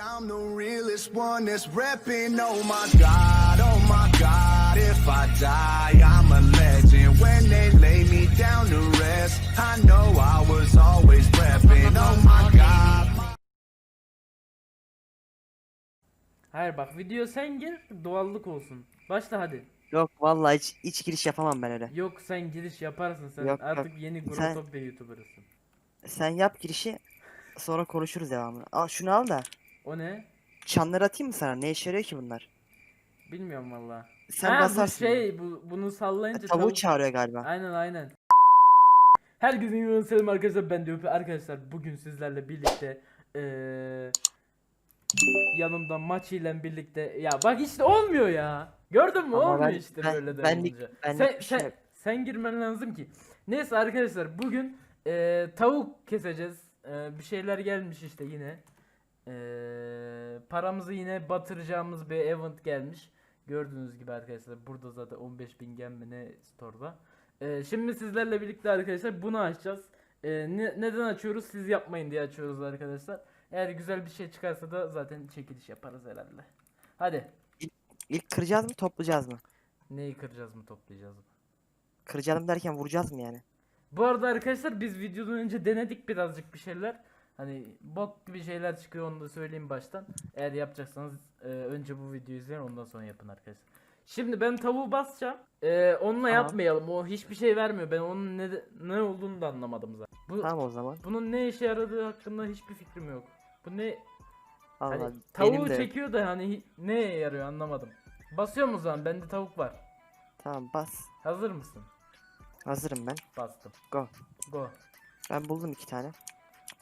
I'm the realest one that's repping. Oh my god, oh my god. If I die, I'm a legend. When they lay me down to rest, I know I was always repping. Oh my god. Hayır bak video sen gir doğallık olsun. Başla hadi. Yok vallahi hiç, hiç giriş yapamam ben öyle. Yok sen giriş yaparsın sen Yok, artık yok. yeni Sen- Grotopya YouTuber'ısın. Sen yap girişi sonra konuşuruz devamını. Al şunu al da O ne? çanları atayım mı sana? Ne işe yarıyor ki bunlar? Bilmiyorum valla. Sen Ha bu basarsın. şey bu, bunu sallayınca Tavuğu tavuk- çağırıyor galiba. Aynen aynen. Herkese iyi selam arkadaşlar ben Diyopi. Arkadaşlar bugün sizlerle birlikte eee yanımda maç ile birlikte ya bak işte olmuyor ya. Gördün mü? Ama olmuyor ben- işte ben- böyle de benlik- olunca. benlik sen, şey sen, yok. sen girmen lazım ki. Neyse arkadaşlar bugün eee, tavuk keseceğiz. Eee, bir şeyler gelmiş işte yine. Eee, paramızı yine batıracağımız bir event gelmiş. Gördüğünüz gibi arkadaşlar burada zaten 15.000 gem mi ne store'da. Ee, şimdi sizlerle birlikte arkadaşlar bunu açacağız. Ee, ne- neden açıyoruz? Siz yapmayın diye açıyoruz arkadaşlar. Eğer güzel bir şey çıkarsa da zaten çekiliş yaparız herhalde. Hadi. İlk kıracağız mı toplayacağız mı? Neyi kıracağız mı toplayacağız mı? Kıracağım derken vuracağız mı yani? Bu arada arkadaşlar biz videodan önce denedik birazcık bir şeyler. Hani bok gibi şeyler çıkıyor onu da söyleyeyim baştan. Eğer yapacaksanız e, önce bu videoyu izleyin ondan sonra yapın arkadaşlar. Şimdi ben tavuğu basacağım. E, onunla Tamam. yapmayalım. O hiçbir şey vermiyor. Ben onun ne ne olduğunu da anlamadım zaten. Bu Tamam o zaman. bunun ne işe yaradığı hakkında hiçbir fikrim yok. Bu ne Allah hani tavuğu de. çekiyor da hani neye yarıyor anlamadım. Basıyor mu zaman? Bende tavuk var. Tamam bas. Hazır mısın? Hazırım ben. Bastım. Go. Go. Ben buldum iki tane.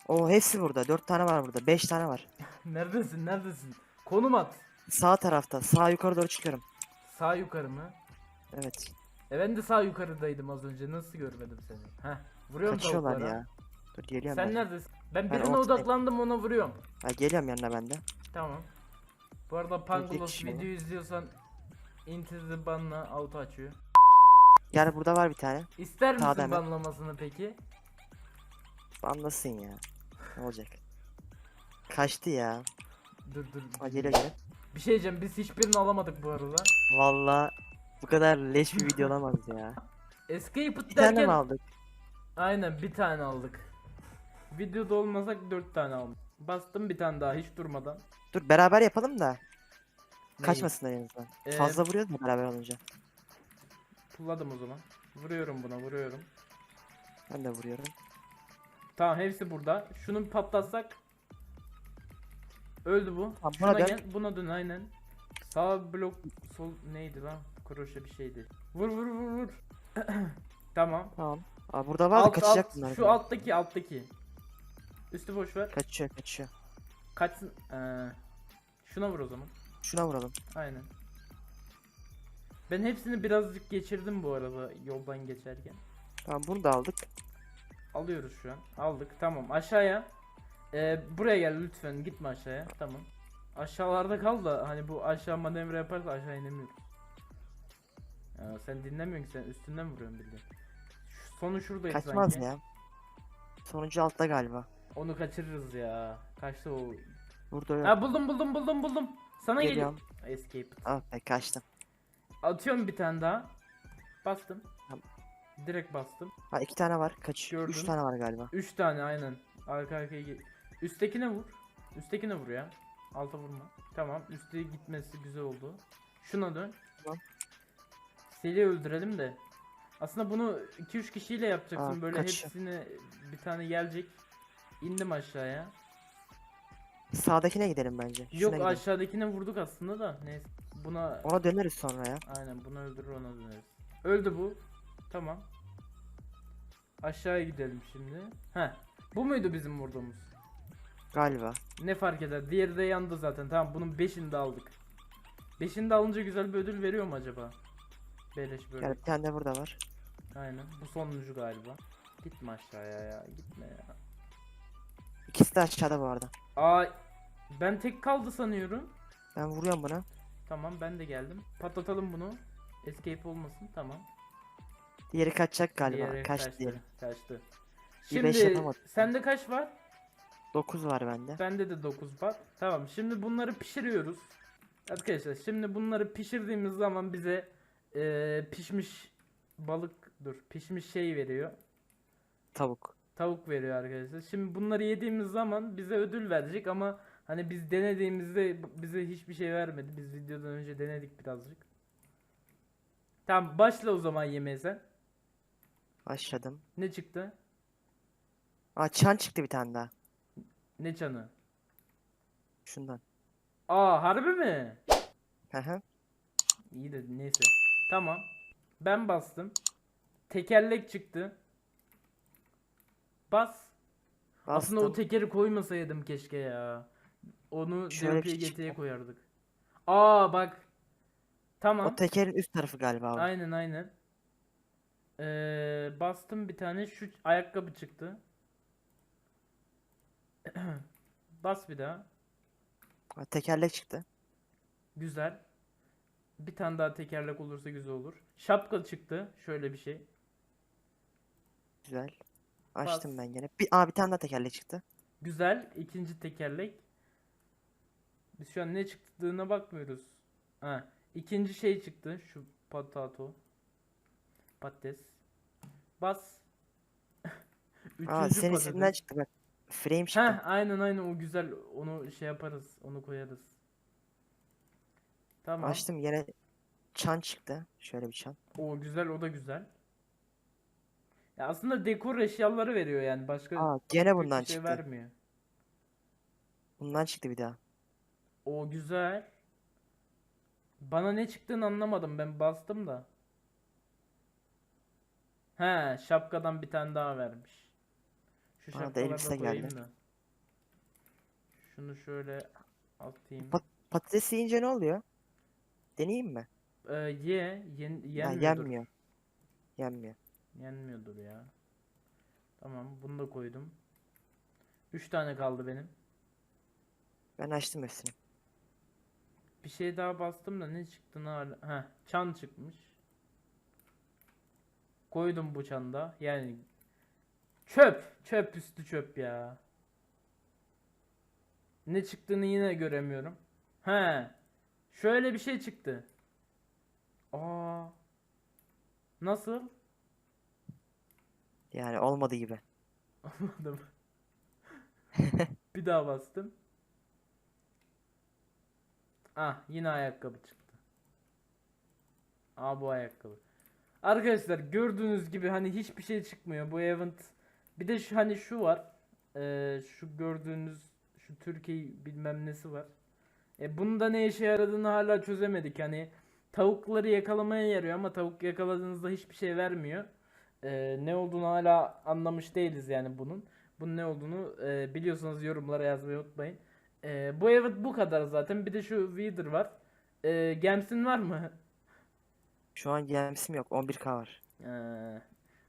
O hepsi burada. Dört tane var burada. Beş tane var. Neredesin? Neredesin? Konum at. Sağ tarafta. Sağ yukarı doğru çıkıyorum. Sağ yukarı mı? Evet. E ben de sağ yukarıdaydım az önce. Nasıl görmedim seni? Heh. Vuruyorum Kaçıyorlar tavuklara. ya. Dur geliyorum Sen ben. neredesin? Ben Ben birine ortadayım. odaklandım ona vuruyorum. Ha, geliyorum yanına ben de. Tamam. Bu arada Pangolos var. video izliyorsan Into the Ban'la auto açıyor. Yani burada var bir tane. İster misin Sağda hemen. banlamasını peki? Anlasın ya. Ne olacak? Kaçtı ya. Dur dur. Ha geliyor geliyor. Bir şey diyeceğim biz hiçbirini alamadık bu arada. Valla bu kadar leş bir video olamaz ya. Escape Bir tane derken mi aldık? aynen bir tane aldık. Videoda olmasak dört tane aldık. Bastım bir tane daha hiç durmadan. Dur beraber yapalım da. Neyi? Kaçmasın en azından. Ee, Fazla vuruyoruz mu beraber olunca? Pulladım o zaman. Vuruyorum buna vuruyorum. Ben de vuruyorum. Tamam hepsi burada. Şunu bir patlatsak. Öldü bu. Tamam, Şuna gel. Buna dön aynen. Sağ blok sol neydi lan? Kroşe bir şeydi. Vur vur vur vur. tamam. Tamam. Aa, burada var Alt, kaçacak alt, bunlar. şu alttaki alttaki. Üstü boş ver. Kaçıyor kaçıyor. Kaçsın. Ee, şuna vur o zaman. Şuna vuralım. Aynen. Ben hepsini birazcık geçirdim bu arada yoldan geçerken. Tamam bunu da aldık. Alıyoruz şu an. Aldık. Tamam. Aşağıya. Ee, buraya gel lütfen. Gitme aşağıya. Tamam. Aşağılarda kal da hani bu aşağı manevra yaparsa aşağı inemiyoruz. Ya sen dinlemiyorsun ki sen üstünden vuruyorsun bildiğin. Şu, sonu şuradaydı Kaçmaz sanki. ya. Sonuncu altta galiba. Onu kaçırırız ya. Kaçtı o. Burada yok. Ha buldum buldum buldum buldum. Sana geliyor. Geliyorum. Escape. Ah be kaçtım. Atıyorum bir tane daha. Bastım. Direkt bastım. Ha iki tane var. Kaç? Üç Gördüm. tane var galiba. 3 tane aynen. Arka arkaya gel. Üsttekine vur. Üsttekine vur ya. Alta vurma. Tamam. Üste gitmesi güzel oldu. Şuna dön. Tamam. Seli öldürelim de. Aslında bunu 2-3 kişiyle yapacaksın. Aa, Böyle kaçıyor. hepsini bir tane gelecek. İndim aşağıya. Sağdakine gidelim bence. Şuna Yok gidelim. aşağıdakine vurduk aslında da. Neyse. Buna Ona döneriz sonra ya. aynen bunu öldürür ona döneriz. Öldü bu. Tamam. Aşağıya gidelim şimdi. Heh. Bu muydu bizim vurduğumuz? Galiba. Ne fark eder? Diğeri de yandı zaten. Tamam bunun 5'ini de aldık. 5'ini de alınca güzel bir ödül veriyor mu acaba? Beleş böyle. Yani bir tane de burada var. Aynen. Bu sonuncu galiba. Gitme aşağıya ya. Gitme ya. İkisi de aşağıda bu arada. Aa ben tek kaldı sanıyorum. Ben vuruyorum buna. Tamam ben de geldim. Patlatalım bunu. Escape olmasın. Tamam. Diğeri kaçacak galiba. Diğeri Kaç kaçtı. Kaçtı. Bir beş Şimdi yapamadık. sende kaç var? 9 var bende. Bende de 9 var. Tamam şimdi bunları pişiriyoruz. Arkadaşlar şimdi bunları pişirdiğimiz zaman bize eee, pişmiş balık dur pişmiş şey veriyor. Tavuk. Tavuk veriyor arkadaşlar. Şimdi bunları yediğimiz zaman bize ödül verecek ama hani biz denediğimizde b- bize hiçbir şey vermedi. Biz videodan önce denedik birazcık. Tamam başla o zaman yemeğe sen. Başladım. Ne çıktı? Aa çan çıktı bir tane daha. Ne çanı? Şundan. Aa harbi mi? Hı hı. İyi de neyse. Tamam. Ben bastım. Tekerlek çıktı. Bas. Aslında o Bastım. tekeri koymasaydım keşke ya. Onu Şöyle bir şey DPGT'ye çıktı. koyardık. Aa bak. Tamam. O tekerin üst tarafı galiba abi. Aynen aynen. Ee, bastım bir tane şu ayakkabı çıktı. Bas bir daha. Tekerlek çıktı. Güzel. Bir tane daha tekerlek olursa güzel olur. Şapka çıktı. Şöyle bir şey. Güzel. Açtım ben gene. Bir, aa bir tane daha tekerlek çıktı. Güzel. ikinci tekerlek. Biz şu an ne çıktığına bakmıyoruz. Ha, ikinci şey çıktı. Şu patato. Patates. Bas. Üçüncü Aa senin patates. çıktı bak. Frame çıktı. Heh, aynen aynen o güzel. Onu şey yaparız. Onu koyarız. Tamam. Açtım yine çan çıktı. Şöyle bir çan. O güzel, o da güzel. Ya aslında dekor eşyaları veriyor yani başka Aa gene bundan şey çıktı. vermiyor. Bundan çıktı bir daha. O güzel. Bana ne çıktığını anlamadım. Ben bastım da. He, şapkadan bir tane daha vermiş. Şu Bana da koyayım geldi. da. Şunu şöyle atayım. Pat- Patates yiyince ne oluyor? Deneyeyim mi? Ee, ye, yen, Ha, yenmiyordur. yenmiyor. Yenmiyor. Yenmiyordur ya. Tamam, bunu da koydum. 3 tane kaldı benim. Ben açtım hepsini. Bir şey daha bastım da ne çıktı hala? Heh, çan çıkmış. Koydum bu çanda. Yani çöp, çöp üstü çöp ya. Ne çıktığını yine göremiyorum. He. Şöyle bir şey çıktı. Aa. Nasıl? Yani olmadı gibi. Anladım. Bir daha bastım. Ah yine ayakkabı çıktı. Aa bu ayakkabı. Arkadaşlar gördüğünüz gibi hani hiçbir şey çıkmıyor bu event. Bir de şu hani şu var. Ee, şu gördüğünüz şu Türkiye bilmem nesi var. E bunda ne işe yaradığını hala çözemedik. Hani tavukları yakalamaya yarıyor ama tavuk yakaladığınızda hiçbir şey vermiyor. Ee, ne olduğunu hala anlamış değiliz yani bunun. Bunun ne olduğunu e, biliyorsanız yorumlara yazmayı unutmayın. Ee, bu evet bu kadar zaten. Bir de şu Wither var. Ee, Gems'in var mı? Şu an gemsim yok. 11k var. Ee,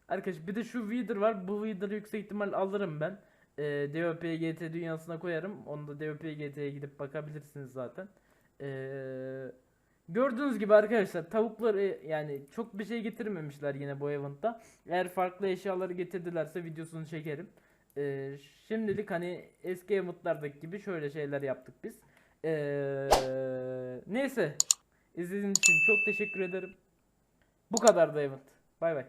arkadaş bir de şu Wither var. Bu Wither'ı yüksek ihtimal alırım ben. Ee, DOP GT dünyasına koyarım. Onu da DOP GT'ye gidip bakabilirsiniz zaten. Ee, gördüğünüz gibi arkadaşlar tavukları yani çok bir şey getirmemişler yine bu event'ta. Eğer farklı eşyaları getirdilerse videosunu çekerim. Ee, şimdilik hani eski event'lardaki gibi şöyle şeyler yaptık biz. Ee, neyse. İzlediğiniz için çok teşekkür ederim. Bu kadar da event. Bay bay.